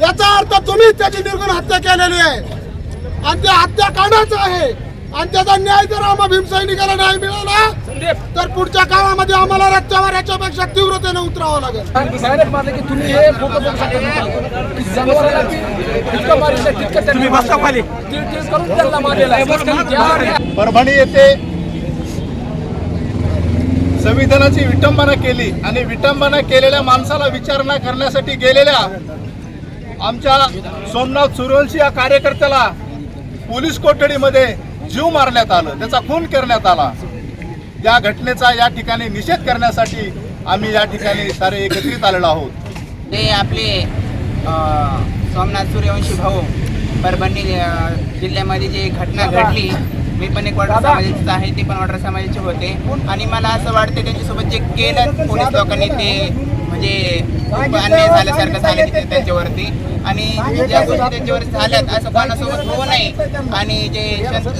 याचा अर्थ तुम्ही त्याची निर्गुण हत्या केलेली आहे. आणि त्या हत्या काढायचं आहे. आणि त्याचा न्याय जर आम्हाला भीमसैनिकाला न्याय मिळाला तर पुढच्या काळामध्ये आम्हाला रस्त्यावर याच्यापेक्षा तीव्रतेने उतरावं लागेल. परभणी येथे संविधानाची विटंबना केली आणि विटंबना केलेल्या माणसाला विचारणा करण्यासाठी गेलेल्या आमच्या सोमनाथ सूर्यवंशी या कार्यकर्त्याला पोलीस कोठडीमध्ये जीव मारण्यात आलं त्याचा खून करण्यात आला. या घटनेचा या ठिकाणी निषेध करण्यासाठी आम्ही या ठिकाणी सारे एकत्रित आलेलो आहोत. ते आपले सोमनाथ सूर्यवंशी भाऊ परभणी जिल्ह्यामध्ये जी घटना घडली मी पण एक वाटर समाजाचा आहे ते पण वाटर समाजाचे होते. आणि मला असं वाटतं त्यांच्यासोबत जे केलं पोलीस लोकांनी ते म्हणजे अन्याय झाल्यासारखं झालं तिथे त्यांच्यावरती. आणि ज्या गोष्टी त्यांच्यावर झाल्यात असं कोणासोबत होऊ नये. आणि जे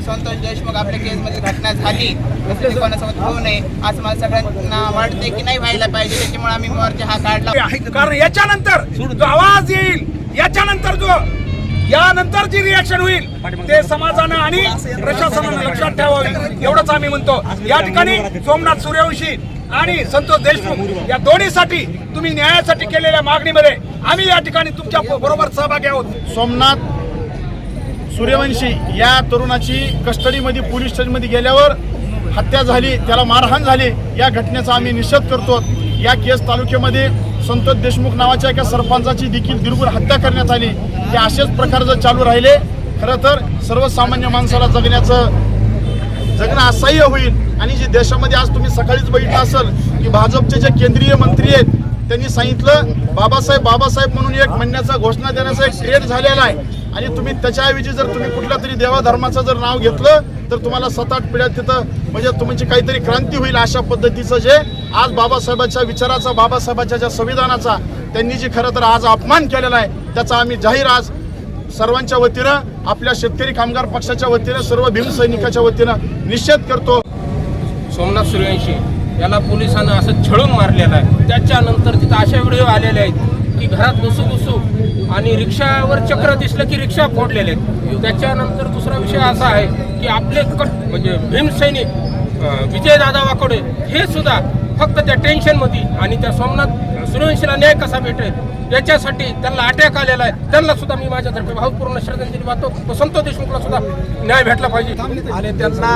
संतोष देशमुख आपल्या केसमध्ये घटना झाली तसं ते कोणासोबत होऊ नये असं मला सगळ्यांना वाटते की नाही व्हायला पाहिजे. त्याच्यामुळे आम्ही मोर्चा हा काढला. कारण याच्यानंतर जो आवाज येईल याच्यानंतर जो यानंतर जी रिॲक्शन होईल ते समाजानं आणि प्रशासनानं लक्षात ठेवावी. एवढंच आम्ही म्हणतो. या ठिकाणी सोमनाथ सूर्यवंशी आणि संतोष देशमुख या दोन्हीसाठी तुम्ही न्यायासाठी केलेल्या मागणीमध्ये आम्ही या ठिकाणी तुमच्या बरोबर सहभागी आहोत. सोमनाथ सूर्यवंशी या तरुणाची कस्टडीमध्ये पोलीस स्टेशनमध्ये गेल्यावर हत्या झाली त्याला मारहाण झाली. या घटनेचा आम्ही निषेध करतो. या केस तालुक्यामध्ये संतोष देशमुख नावाच्या एका सरपंचाची देखील दिलगुर हत्या करण्यात आली. हे असेच प्रकार जर चालू राहिले खरं तर सर्वसामान्य माणसाला जगण्याचं जगणं असह्य होईल. आणि जे देशामध्ये आज तुम्ही सकाळीच बघितलं असेल की भाजपचे जे केंद्रीय मंत्री आहेत त्यांनी सांगितलं बाबासाहेब बाबासाहेब म्हणून एक म्हणण्याचा घोषणा देण्याचा एक ट्रेड झालेला आहे. आणि तुम्ही त्याच्याऐवजी जर तुम्ही कुठल्या तरी देवाधर्माचं जर नाव घेतलं तर तुम्हाला सात आठ पिढ्यात तिथं म्हणजे तुमची काहीतरी क्रांती होईल अशा पद्धतीचं जे आज बाबासाहेबांच्या विचाराचा बाबासाहेबांच्या ज्या संविधानाचा त्यांनी जी खरं तर आज अपमान केलेला आहे त्याचा आम्ही जाहीर आज सर्वांच्या वतीनं आपल्या शेतकरी कामगार पक्षाच्या वतीनं सर्व भीमसैनिकाच्या वतीनं निषेध करतो. सोमनाथ सूर्यवंशी याला पोलिसांना असं छळून मारलेलं आहे. त्याच्यानंतर तिथं अशा व्हिडिओ आलेले आहेत की घरात घुसू घुसू आणि रिक्षावर चक्र दिसलं की रिक्षा फोडलेले आहेत. त्याच्यानंतर दुसरा विषय असा आहे की आपले कट म्हणजे भीमसैनिक विजय विजयदादा वाकोडे हे सुद्धा फक्त त्या टेन्शनमध्ये आणि त्या सोमनाथ सूर्यवंशीला न्याय कसा भेटेल याच्यासाठी त्यांना अटॅक आलेला आहे. त्यांना सुद्धा मी माझ्यातर्फे भावपूर्ण श्रद्धांजली वाहतो. व संतोष देशमुखला सुद्धा न्याय भेटला पाहिजे. आणि त्यांना